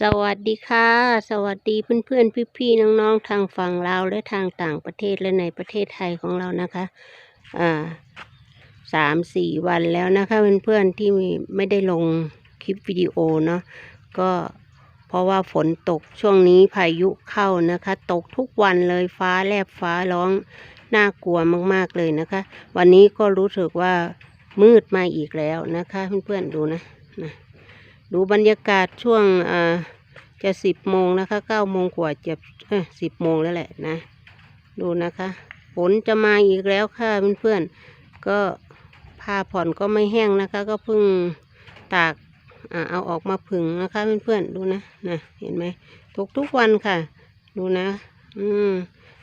สวัสดีค่ะ สวัสดีเพื่อนๆพี่ๆน้องๆ ทางฝั่งลาวและทางต่างประเทศและในประเทศไทยของเรานะคะอ่าสามสี่วันแล้วนะคะเพื่อนๆที่ไม่ได้ลงคลิปวิดีโอเนาะก็เพราะว่าฝนตกช่วงนี้พายุเข้านะคะ ตกทุกวันเลยฟ้าแลบฟ้าร้องน่ากลัวมากๆเลยนะคะ วันนี้ก็รู้สึกว่ามืดมาอีกแล้วนะคะ เพื่อนๆดูนะนะ ดูบรรยากาศช่วงอ่าจะสิบโมงนะคะเก้าโมงกว่าจะเออสิบโมงแล้วแหละนะ ดูนะคะฝนจะมาอีกแล้วค่ะเพื่อนๆก็ผ้าผ่อนก็ไม่แห้งนะคะ ก็เพิ่งตากอ่าเอาออกมาผึ่งนะคะเพื่อนๆดูนะนะเห็นไหมทุกทุกๆวันค่ะ ดูนะ อืม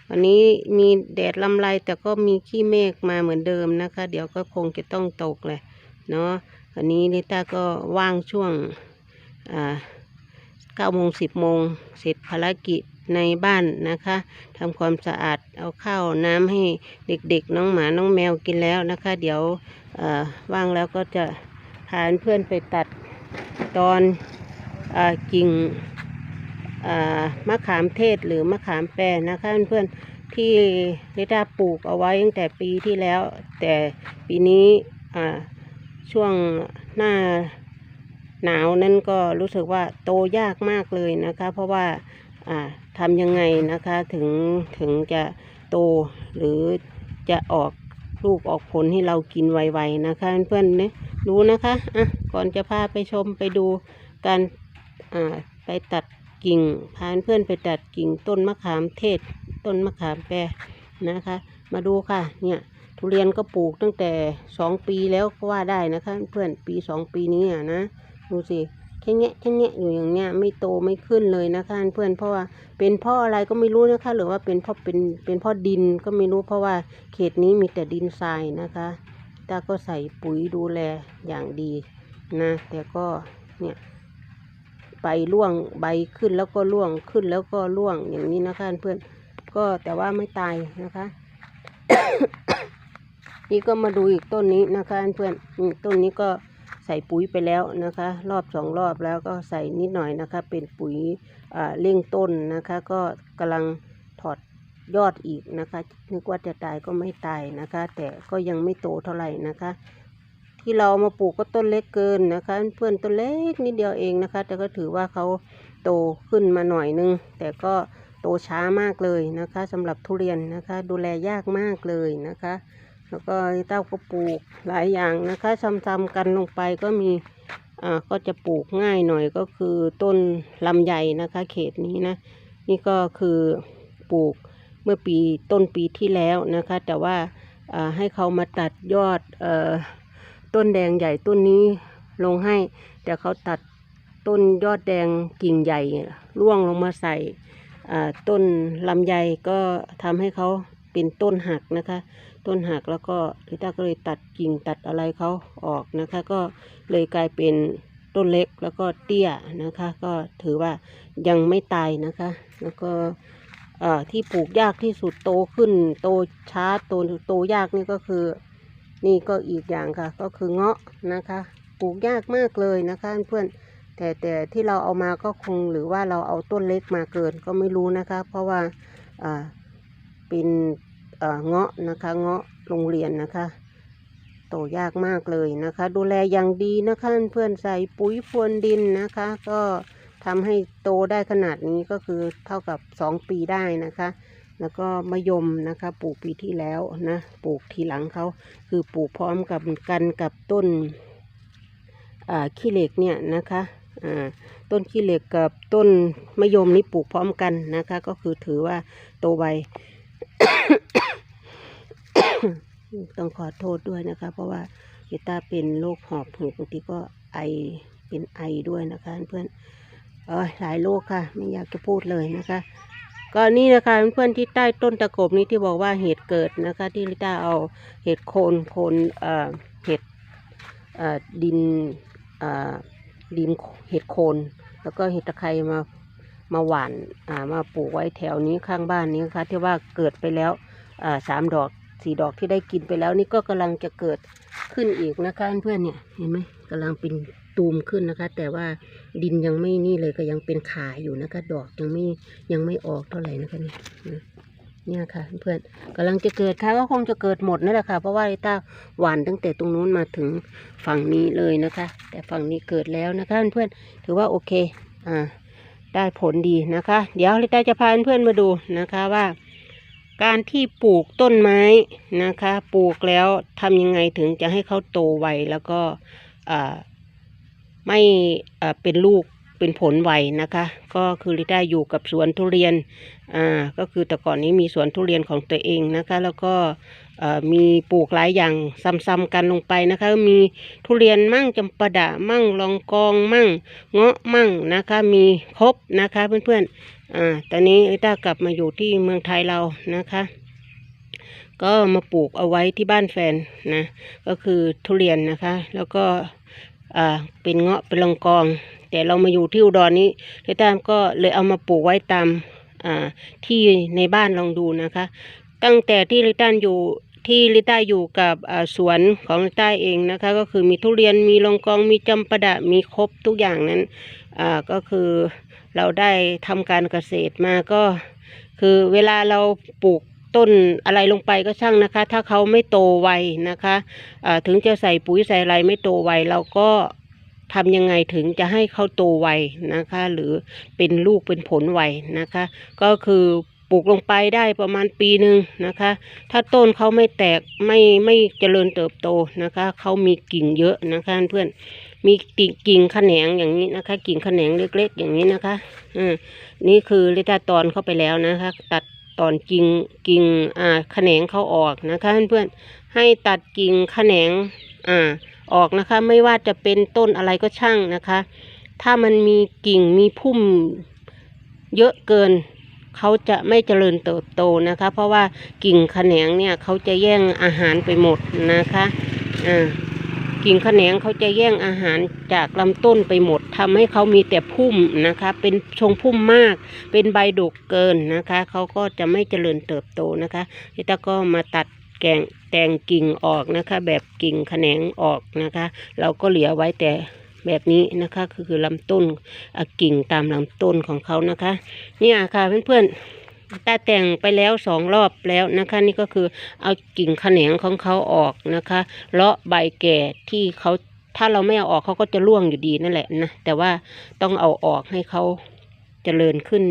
วันนี้มีแดดลำไรแต่ก็มีขี้เมฆมาเหมือนเดิมนะคะ เดี๋ยวก็คงจะต้องตกแหละเนาะ วันนี้ลิต้าก็ว่างช่วงเก้าโมงสิบโมงเสร็จภารกิจในบ้านนะคะทำความสะอาดเอาข้าวน้ำให้เด็กๆ น้องหมาน้องแมวกินแล้วนะคะ เดี๋ยวว่างแล้วก็จะพาเพื่อนไปตัดตอนอกิ่งมะขามเทศหรือมะขามแปรนะคะเพื่อนๆที่ลิต้าปลูกเอาไว้ตั้งแต่ปีที่แล้ว แต่ปีนี้อ่า ช่วงหน้าหนาวนั่นก็รู้สึกว่าโตยากมากเลยนะคะ เพราะว่าทำยังไงนะคะถึงถึงจะโตหรือจะออกลูกออกผลให้เรากินไวๆนะคะ เพื่อนๆเนี่ยดูนะคะอะก่อนจะพาไปชมไปดูการอ่าไปตัดกิ่งพาเพื่อนไปตัดกิ่งต้นมะขามเทศต้นมะขามแปรนะคะ มาดูค่ะเนี่ย ทุเรียนก็ปลูกตั้งแต่สองปีแล้วก็ว่าได้นะคะ เพื่อนปีสองปีนี้อะนะดูสิแค่เนี้ยแค่เนี้ยอยู่อย่างเงี้ยไม่โตไม่ขึ้นเลยนะคะเพื่อนเพราะว่าเป็นพ่ออะไรก็ไม่รู้นะคะ หรือว่าเป็นพ่อเป็นเป็นพ่อดินก็ไม่รู้เพราะว่าเขตนี้มีแต่ดินทรายนะคะตาก็ใส่ปุ๋ยดูแลอย่างดีนะแต่ก็เนี่ยใบร่วงใบขึ้นแล้วก็ร่วงขึ้นแล้วก็ร่วงอย่างนี้นะคะเพื่อนก็แต่ว่าไม่ตายนะคะ นี่ก็มาดูอีกต้นนี้นะคะเพื่อนอืมต้นนี้ก็ใส่ปุ๋ยไปแล้วนะคะ รอบสองรอบแล้วก็ใส่นิดหน่อยนะคะ เป็นปุ๋ยเร่งต้นนะคะ ก็กำลังถอดยอดอีกนะคะนึกว่าจะตายก็ไม่ตายนะคะ แต่ก็ยังไม่โตเท่าไหร่นะคะ ที่เรามาปลูกก็ต้นเล็กเกินนะคะ เพื่อนต้นเล็กนิดเดียวเองนะคะ แต่ก็ถือว่าเขาโตขึ้นมาหน่อยนึง แต่ก็โตช้ามากเลยนะคะสำหรับทุเรียนนะคะ ดูแลยากมากเลยนะคะ แล้วก็เต้าก็ปลูกหลายอย่างนะคะซ้ำๆกันลงไปก็มีอ่าก็จะปลูกง่ายหน่อยก็คือต้นลำไยนะคะ เขตนี้นะ นี่ก็คือปลูกเมื่อปีต้นปีที่แล้วนะคะ แต่ว่าอ่าให้เขามาตัดยอดเอ่อต้นแดงใหญ่ต้นนี้ลงให้ แต่เขาตัดต้นยอดแดงกิ่งใหญ่ร่วงลงมาใส่อ่าต้นลำไยก็ทำให้เขาเป็นต้นหักนะคะ ต้นหักแล้วก็ลิต้าก็เลยตัดกิ่งตัดอะไรเขาออกนะคะ ก็เลยกลายเป็นต้นเล็กแล้วก็เตี้ยนะคะ ก็ถือว่ายังไม่ตายนะคะ แล้วก็ที่ปลูกยากที่สุดโตขึ้น โตช้าโตโตยากนี่ก็คือนี่ก็อีกอย่างค่ะ ก็คือเงาะนะคะปลูกยากมากเลยนะคะเพื่อนแต่แต่ที่เราเอามาก็คงหรือว่าเราเอาต้นเล็กมาเกินก็ไม่รู้นะคะ เพราะว่าอ่าเป็น เงาะนะคะเงาะโรงเรียนนะคะโตยากมากเลยนะคะ ดูแลอย่างดีนะคะเพื่อนใส่ปุ๋ยพรวนดินนะคะ ก็ทำให้โตได้ขนาดนี้ก็คือเท่ากับสองปีได้นะคะ แล้วก็มะยมนะคะปลูกปีที่แล้วนะปลูกทีหลังเขาคือปลูกพร้อมกับกันกับต้นขี้เหล็กเนี่ยนะคะต้นขี้เหล็กกับต้นมะยมนี่ปลูกพร้อมกันนะคะ ก็คือถือว่าโตไว ต้องขอโทษด้วยนะคะ เพราะว่าเฮต้าเป็นโรคหอบหืดบางทีก็ไอเป็นไอด้วยนะคะเพื่อนเออหลายโรคค่ะ ไม่อยากจะพูดเลยนะคะก็นี่นะคะเพื่อนที่ใต้ต้นตะกบนี้ที่บอกว่าเหตุเกิดนะคะ ที่ลิต้าเอาเห็ดโคนโคนเอ่อเห็ดเอ่อดินเอ่อดินเห็ดโคน แล้วก็เห็ดตะไคร้มามาหว่านอ่ามาปลูกไว้แถวนี้ข้างบ้านนี้นะคะที่ว่าเกิดไปแล้วอ่าสามดอก สีดอกที่ได้กินไปแล้วนี่ก็กำลังจะเกิดขึ้นอีกนะคะเพื่อนๆเนี่ยเห็นไหมกำลังเป็นตูมขึ้นนะคะ แต่ว่าดินยังไม่นี่เลยก็ยังเป็นขาอยู่นะคะ ดอกยังไม่ยังไม่ออกเท่าไหร่นะคะนี่นะเนี่ยค่ะเพื่อนกำลังจะเกิดค่ะก็คงจะเกิดหมดนั่นแหละค่ะ เพราะว่าไอ้ตาหวานตั้งแต่ตรงนู้นมาถึงฝั่งนี้เลยนะคะ แต่ฝั่งนี้เกิดแล้วนะคะเพื่อนถือว่าโอเคอ่าได้ผลดีนะคะ เดี๋ยวลิต้าจะพาเพื่อนๆมาดูนะคะว่า การที่ปลูกต้นไม้นะคะ ปลูกแล้วทำยังไงถึงจะให้เขาโตไวแล้วก็ไม่เป็นลูกเป็นผลไวนะคะ ก็คือลิต้าอยู่กับสวนทุเรียนอ่าก็คือแต่ก่อนนี้มีสวนทุเรียนของตัวเองนะคะ แล้วก็ มีปลูกหลายอย่างซ้ำๆกันลงไปนะคะ มีทุเรียนมั่งจำปาดะมั่งลองกองมั่งเงาะมั่งนะคะ มีครบนะคะเพื่อนๆอ่าตอนนี้ลิต้ากลับมาอยู่ที่เมืองไทยเรานะคะ ก็มาปลูกเอาไว้ที่บ้านแฟนนะก็คือทุเรียนนะคะ แล้วก็อ่าเป็นเงาะเป็นลองกอง แต่เรามาอยู่ที่อุดรนี้ลิต้าก็เลยเอามาปลูกไว้ตามที่ในบ้านลองดูนะคะ ตั้งแต่ที่ลิต้าอยู่ ที่ลิต้าอยู่กับสวนของลิต้าเองนะคะ ก็คือมีทุเรียนมีลองกองมีจำปาดะมีครบทุกอย่างนั้นก็คือเราได้ทำการเกษตรมาก็คือเวลาเราปลูกต้นอะไรลงไปก็ช่างนะคะ ถ้าเขาไม่โตไวนะคะอ่าถึงจะใส่ปุ๋ยใส่อะไรไม่โตไวเราก็ทำยังไงถึงจะให้เขาโตไวนะคะ หรือเป็นลูกเป็นผลไวนะคะ ก็คือ ปลูกลงไปได้ประมาณปีหนึ่งนะคะ ถ้าต้นเขาไม่แตกไม่ไม่เจริญเติบโตนะคะเขามีกิ่งเยอะนะคะเพื่อนมีติกิ่งแขนงอย่างนี้นะคะ กิ่งแขนงเล็ก ๆ อย่างนี้นะคะอืมนี่คือลิตาตอนเข้าไปแล้วนะคะ ตัดตอนกิ่งกิ่งอ่าแขนงเขาออกนะคะเพื่อนๆให้ตัดกิ่งแขนงอ่าออกนะคะ ไม่ว่าจะเป็นต้นอะไรก็ช่างนะคะ ถ้ามันมีกิ่งมีพุ่มเยอะเกิน เขาจะไม่เจริญเติบโตนะคะ เพราะว่ากิ่งแขนงเนี่ยเขาจะแย่งอาหารไปหมดนะคะอ่ากิ่งแขนงเขาจะแย่งอาหารจากลำต้นไปหมดทำให้เขามีแต่พุ่มนะคะ เป็นชงพุ่มมาก เป็นใบดกเกินนะคะเขาก็จะไม่เจริญเติบโตนะคะลิต้าก็มาตัดแกงแต่งกิ่งออกนะคะ แบบกิ่งแขนงออกนะคะ เราก็เหลือไว้แต่ แบบนี้นะคะ คือคือลำต้นอะกิ่งตามลำต้นของเขานะคะ เนี่ยค่ะเพื่อนๆตาแต่งไปแล้วสองรอบแล้วนะคะ นี่ก็คือเอากิ่งแขนงของเขาออกนะคะเลาะใบแก่ที่เขาถ้าเราไม่เอาออกเขาก็จะร่วงอยู่ดีนั่นแหละนะแต่ว่าต้องเอาออกให้เขาเจริญขึ้น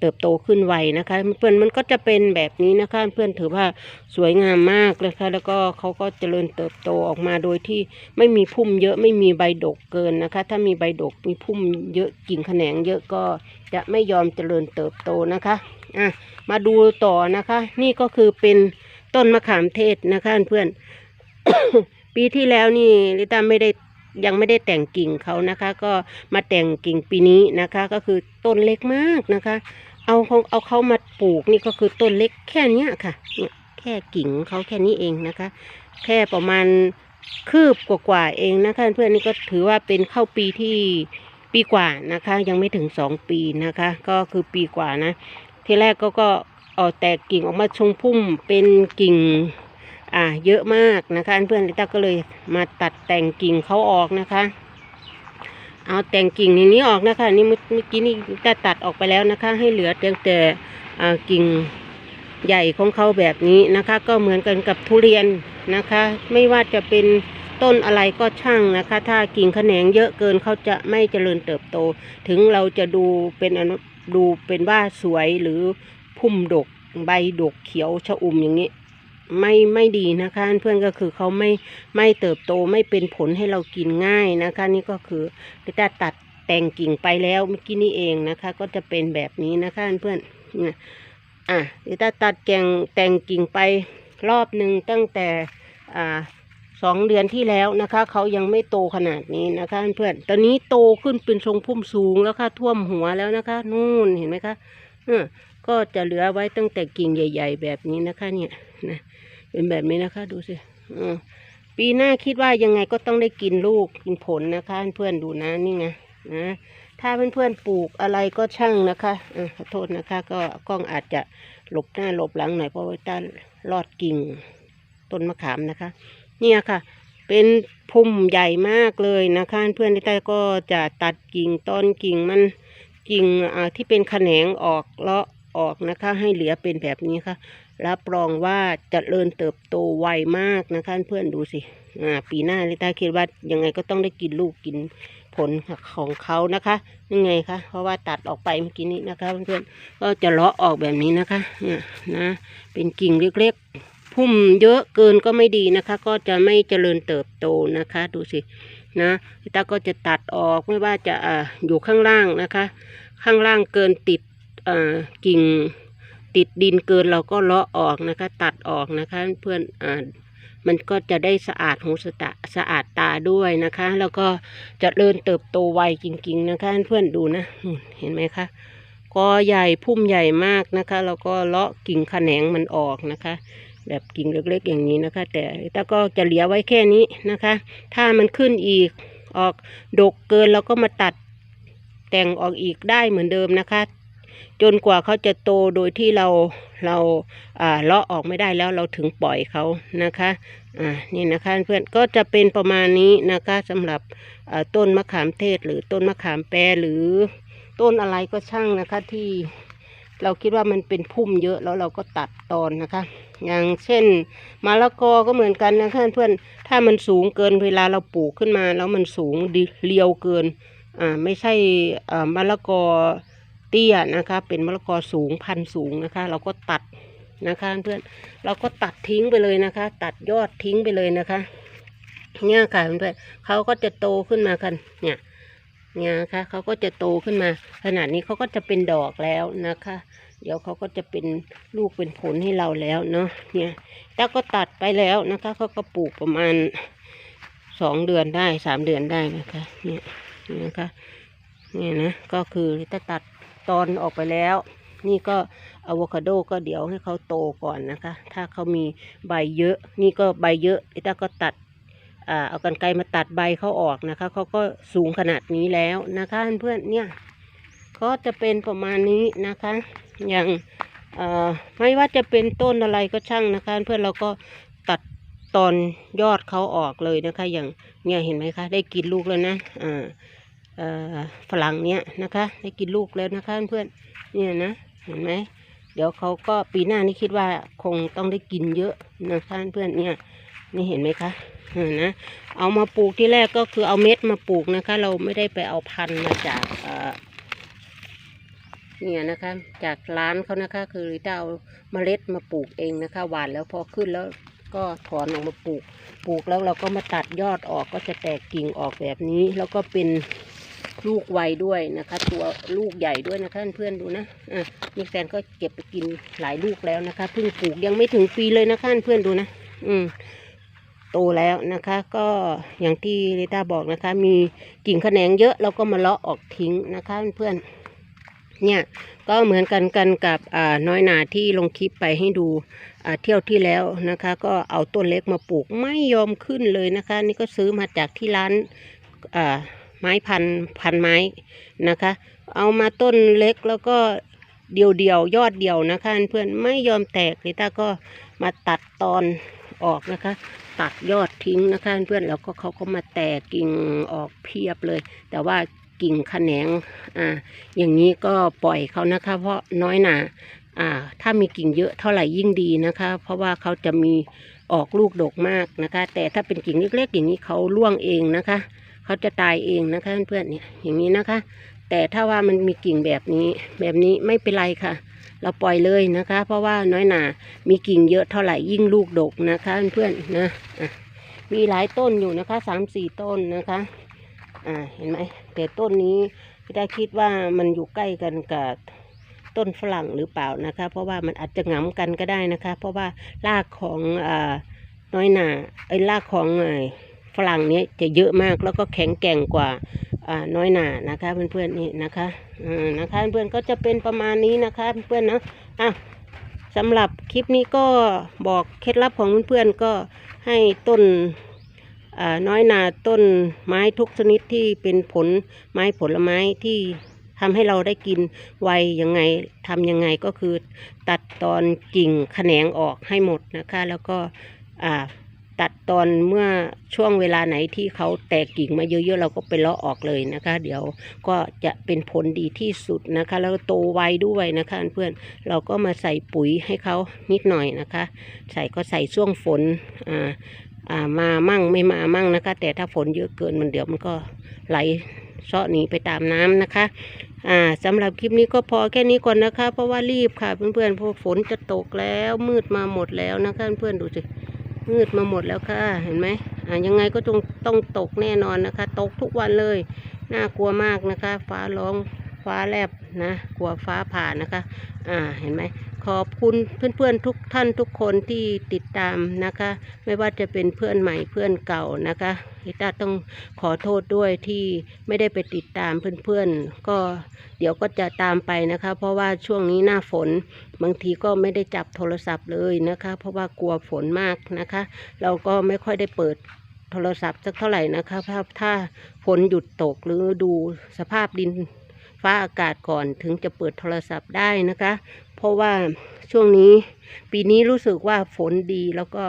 เติบโตขึ้นไวนะคะ เพื่อนมันก็จะเป็นแบบนี้นะคะ เพื่อนถือว่าสวยงามมากเลยค่ะแล้วก็เขาก็เจริญเติบโตออกมาโดยที่ไม่มีพุ่มเยอะไม่มีใบดกเกินนะคะ ถ้ามีใบดกมีพุ่มเยอะกิ่งแขนงเยอะก็จะไม่ยอมเจริญเติบโตนะคะอะมาดูต่อนะคะ นี่ก็คือเป็นต้นมะขามเทศนะคะเพื่อนปีที่แล้วนี่ลิต้าไม่ได้ยังไม่ได้แต่งกิ่งเขานะคะ ก็มาแต่งกิ่งปีนี้นะคะ ก็คือต้นเล็กมากนะคะ เอาเขาเอาเขามาปลูกนี่ก็คือต้นเล็กแค่นี้ค่ะเนี่ยแค่กิ่งเขาแค่นี้เองนะคะ แค่ประมาณคืบกว่าๆเองนะคะ เพื่อนนี่ก็ถือว่าเป็นเข้าปีที่ปีกว่านะคะ ยังไม่ถึงสองปีนะคะ ก็คือปีกว่านะ ทีแรกก็ก็ออกแตกกิ่งออกมาชงพุ่มเป็นกิ่งอ่าเยอะมากนะคะเพื่อนลิต้าก็เลยมาตัดแต่งกิ่งเขาออกนะคะ เอาแต่งกิ่งอย่างนี้ออกนะคะ นี่เมื่อกี้นี่ลิต้าตัดออกไปแล้วนะคะ ให้เหลือเพียงแต่กิ่งใหญ่ของเขาแบบนี้นะคะ ก็เหมือนกันกับทุเรียนนะคะ ไม่ว่าจะเป็นต้นอะไรก็ช่างนะคะ ถ้ากิ่งแขนงเยอะเกินเขาจะไม่เจริญเติบโต ถึงเราจะดูเป็นอนุดูเป็นว่าสวยหรือพุ่มดกใบดกเขียวชะอุ่มอย่างนี้ ไม่ไม่ดีนะคะเพื่อนก็คือเขาไม่ไม่เติบโตไม่เป็นผลให้เรากินง่ายนะคะ นี่ก็คือลิต้าตัดแต่งกิ่งไปแล้วเมื่อกี้นี่เองนะคะ ก็จะเป็นแบบนี้นะคะเพื่อนเนี่ยอะลิต้าตัดแกงแต่งกิ่งไปรอบหนึ่งตั้งแต่อ่าสองเดือนที่แล้วนะคะเขายังไม่โตขนาดนี้นะคะเพื่อนตอนนี้โตขึ้นเป็นทรงพุ่มสูงแล้วค่ะท่วมหัวแล้วนะคะ นู่นเห็นไหมคะเออ ก็จะเหลือไว้ตั้งแต่กิ่งใหญ่ ๆ แบบนี้นะคะ เนี่ยนะเป็นแบบนี้นะคะ ดูสิปีหน้าคิดว่ายังไงก็ต้องได้กินลูกกินผลนะคะ เพื่อนดูนะนี่ไงนะถ้าเพื่อนๆปลูกอะไรก็ช่างนะคะอ่าขอโทษนะคะ ก็กล้องอาจจะหลบหน้าหลบหลังหน่อยเพราะว่าต้านลอดกิ่งต้นมะขามนะคะ เนี่ยค่ะ เป็นพุ่มใหญ่มากเลยนะคะเพื่อนที่ใต้ก็จะตัดกิ่งต้นกิ่งมันกิ่งที่เป็นแขนงออกเลาะ ออกนะคะ ให้เหลือเป็นแบบนี้ค่ะ รับรองว่าจเจริญเติบโตไวมากนะคะเพื่อนดูสิอ่าปีหน้าลิต้าคิดว่ายังไงก็ต้องได้กินลูกกินผลของเขานะคะยังไงคะเพราะว่าตัดออกไปเมื่อกี้นี้นะคะเพื่อนๆก็จะเลาะออกแบบนี้นะคะเนี่ยนะเป็นกิ่งเล็กๆพุ่มเยอะเกินก็ไม่ดีนะคะ ก็จะไม่เจริญเติบโตนะคะ ดูสินะลิต้าก็จะตัดออกไม่ว่าจะอ่าอยู่ข้างล่างนะคะ ข้างล่างเกินติด กิ่งติดดินเกินเราก็เลาะออกนะคะ ตัดออกนะคะ เพื่อนอมันก็จะได้สะอาดหูสะตาสะอาดตาด้วยนะคะ แล้วก็จะเริญเติบโตไวจริง ๆ นะคะ เพื่อนดูนะเห็นไหมคะกอใหญ่พุ่มใหญ่มากนะคะ แล้วก็เลาะกิ่งแขนงมันออกนะคะ แบบกิ่งเล็กๆอย่างนี้นะคะ แต่แต่ก็จะเหลือไว้แค่นี้นะคะ ถ้ามันขึ้นอีกออกดกเกินเราก็มาตัดแต่งออกอีกได้เหมือนเดิมนะคะ จนกว่าเขาจะโตโดยที่เราเราเลาะออกไม่ได้แล้วเราถึงปล่อยเขานะคะอ่านี่นะคะเพื่อนก็จะเป็นประมาณนี้นะคะสำหรับต้นมะขามเทศหรือต้นมะขามแปรหรือต้นอะไรก็ช่างนะคะที่เราคิดว่ามันเป็นพุ่มเยอะแล้วเราก็ตัดตอนนะคะ อย่างเช่นมะละกอก็เหมือนกันนะคะเพื่อนถ้ามันสูงเกินเวลาเราปลูกขึ้นมา แล้วมันสูงเรียวเกินอ่าไม่ใช่อ่ามะละกอ เตี้ยนะคะ เป็นมะละกอสูงพันสูงนะคะ เราก็ตัดนะคะเพื่อนเราก็ตัดทิ้งไปเลยนะคะ ตัดยอดทิ้งไปเลยนะคะเนี่ยค่ะเพื่อนเขาก็จะโตขึ้นมากันเนี่ยเนี่ยนะคะเขาก็จะโตขึ้นมา ขนาดนี้เขาก็จะเป็นดอกแล้วนะคะ เดี๋ยวเขาก็จะเป็นลูกเป็นผลให้เราแล้วเนาะเนี่ยแต่ก็ตัดไปแล้วนะคะเขาก็ปลูกประมาณสองเดือนได้สามเดือนได้นะคะเนี่ยนะคะเนี่ยนะก็คือถ้าตัด ตอนออกไปแล้ว นี่ก็อะโวคาโดก็เดี๋ยวให้เขาโตก่อนนะคะ ถ้าเขามีใบเยอะ นี่ก็ใบเยอะลิต้าก็ตัดเอากันไกรมาตัดใบเขาออกนะคะเขาก็สูงขนาดนี้แล้วนะคะเพื่อนๆเนี่ยก็จะเป็นประมาณนี้นะคะ อย่างไม่ว่าจะเป็นต้นอะไรก็ช่างนะคะ เพื่อนเราก็ตัดตอนยอดเขาออกเลยนะคะ อย่างเนี่ยเห็นไหมคะ ได้กินลูกแล้วนะอ่า ฝรั่งเนี้ยนะคะ ได้กินลูกแล้วนะคะเพื่อนเนี่ยนะเห็นไหมเดี๋ยวเขาก็ปีหน้านี่คิดว่าคงต้องได้กินเยอะนะคะเพื่อนเนี่ยนี่เห็นไหมคะเออนะเอามาปลูกที่แรกก็คือเอาเม็ดมาปลูกนะคะ เราไม่ได้ไปเอาพันธุ์มาจากเนี่ยนะคะจากร้านเขานะคะ คือจะเอาเมล็ดมาปลูกเองนะคะหวานแล้วพอขึ้นแล้วก็ถอนออกมาปลูก ปลูกแล้วเราก็มาตัดยอดออกก็จะแตกกิ่งออกแบบนี้ แล้วก็เป็น ลูกไวด้วยนะคะ ตัวลูกใหญ่ด้วยนะคะเพื่อนดูนะอะนี่แฟนก็เก็บไปกินหลายลูกแล้วนะคะเพิ่งปลูกยังไม่ถึงปีเลยนะคะเพื่อนดูนะ อืมโตแล้วนะคะ ก็อย่างที่ลิต้าบอกนะคะ มีกิ่งแขนงเยอะเราก็มาเลาะออกทิ้งนะคะเพื่อนเนี่ยก็เหมือนกันกันกับอ่าน้อยหนาที่ลงคลิปไปให้ดูอ่าเที่ยวที่แล้วนะคะ ก็เอาต้นเล็กมาปลูกไม่ยอมขึ้นเลยนะคะ นี่ก็ซื้อมาจากที่ร้านอ่า ไม้พันพันไม้นะคะ เอามาต้นเล็กแล้วก็เดียวเดียวยอดเดียวนะคะเพื่อนไม่ยอมแตกลิต้าก็มาตัดตอนออกนะคะ ตัดยอดทิ้งนะคะเพื่อนแล้วก็เขาก็มาแตกกิ่งออกเพียบเลย แต่ว่ากิ่งแขนงอ่าอย่างนี้ก็ปล่อยเขานะคะ เพราะน้อยหนาอ่าถ้ามีกิ่งเยอะเท่าไหร่ยิ่งดีนะคะ เพราะว่าเขาจะมีออกลูกดกมากนะคะ แต่ถ้าเป็นกิ่งเล็กๆอย่างนี้เขาร่วงเองนะคะ เขาจะตายเองนะคะเพื่อนๆเนี่ยอย่างนี้นะคะ แต่ถ้าว่ามันมีกิ่งแบบนี้ แบบนี้ไม่เป็นไรค่ะ เราปล่อยเลยนะคะ เพราะว่าน้อยหนา มีกิ่งเยอะเท่าไหร่ยิ่งลูกดกนะคะเพื่อนๆนะอะมีหลายต้นอยู่นะคะสามสี่ต้นนะคะอ่าเห็นไหมแต่ต้นนี้ได้คิดว่ามันอยู่ใกล้กันกับต้นฝรั่งหรือเปล่านะคะ เพราะว่ามันอาจจะหงำกันก็ได้นะคะ เพราะว่ารากของอาน้อยหนาไอ้รากของไอ ฝรั่งนี้จะเยอะมากแล้วก็แข็งแกร่งกว่าน้อยหนานะคะ เพื่อนๆนี่นะคะนะคะเพื่อนๆก็จะเป็นประมาณนี้นะคะเพื่อนๆนะอะสำหรับคลิปนี้ก็บอกเคล็ดลับของเพื่อนๆก็ให้ต้นน้อยหนาต้นไม้ทุกชนิดที่เป็นผลไม้ผลไม้ที่ทำให้เราได้กินไวยังไงทำยังไงก็คือ ตัดตอนกิ่งแขนงออกให้หมดนะคะ แล้วก็อ่า ตัดตอนเมื่อช่วงเวลาไหนที่เขาแตกกิ่งมาเยอะๆเราก็ไปเลาะออกเลยนะคะ เดี๋ยวก็จะเป็นผลดีที่สุดนะคะ แล้วโตไวด้วยนะคะเพื่อนเราก็มาใส่ปุ๋ยให้เขานิดหน่อยนะคะ ใส่ก็ใส่ช่วงฝนอ่าอ่ามามั่งไม่มามั่งนะคะ แต่ถ้าฝนเยอะเกินมันเดี๋ยวมันก็ไหลเซาะหนีไปตามน้ำนะคะอ่าสำหรับคลิปนี้ก็พอแค่นี้ก่อนนะคะ เพราะว่ารีบค่ะเพื่อนๆเพราะฝนจะตกแล้วมืดมาหมดแล้วนะคะเพื่อนๆดูสิ มืดมาหมดแล้วค่ะเห็นไหมอ่ายังไงก็ต้องต้องตกแน่นอนนะคะ ตกทุกวันเลยน่ากลัวมากนะคะ ฟ้าร้องฟ้าแลบนะกลัวฟ้าผ่านะคะ อ่าเห็นไหม ขอบคุณเพื่อนๆทุกท่านทุกคนที่ติดตามนะคะ ไม่ว่าจะเป็นเพื่อนใหม่เพื่อนเก่านะคะลิต้าต้องขอโทษด้วยที่ไม่ได้ไปติดตามเพื่อนๆ ก็เดี๋ยวก็จะตามไปนะคะ เพราะว่าช่วงนี้หน้าฝนบางทีก็ไม่ได้จับโทรศัพท์เลยนะคะ เพราะว่ากลัวฝนมากนะคะ เราก็ไม่ค่อยได้เปิดโทรศัพท์สักเท่าไหร่นะคะถ้าถ้าฝนหยุดตกหรือดูสภาพดิน ฟ้าอากาศก่อนถึงจะเปิดโทรศัพท์ได้นะคะ เพราะว่าช่วงนี้ปีนี้รู้สึกว่าฝนดีแล้วก็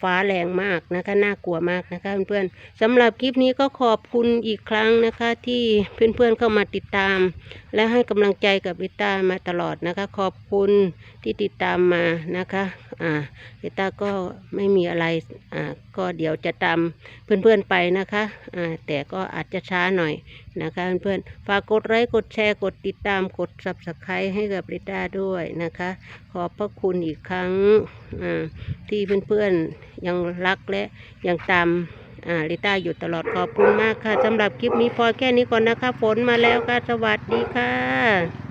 ฟ้าแรงมากนะคะน่ากลัวมากนะคะเพื่อนๆสำหรับคลิปนี้ก็ขอบคุณอีกครั้งนะคะที่เพื่อนๆเข้ามาติดตาม และให้กำลังใจกับลิต้ามาตลอดนะคะ ขอบคุณที่ติดตามมานะคะอ่าลิต้าก็ไม่มีอะไรอ่าก็เดี๋ยวจะตามเพื่อนๆไปนะคะอ่าแต่ก็อาจจะช้าหน่อย นะคะเพื่อนๆฝากกดไลค์กดแชร์กดติดตามกด s u b สไครต์ให้กับริต้าด้วยนะคะ ขอบพระคุณอีกครั้งที่เพื่อนๆยังรักและยังตามลิต้าอยู่ตลอดขอบคุณมากค่ะสำหรับคลิปนี้พอแค่นี้ก่อนนะคะ ฝนมาแล้วค่ะ สวัสดีค่ะ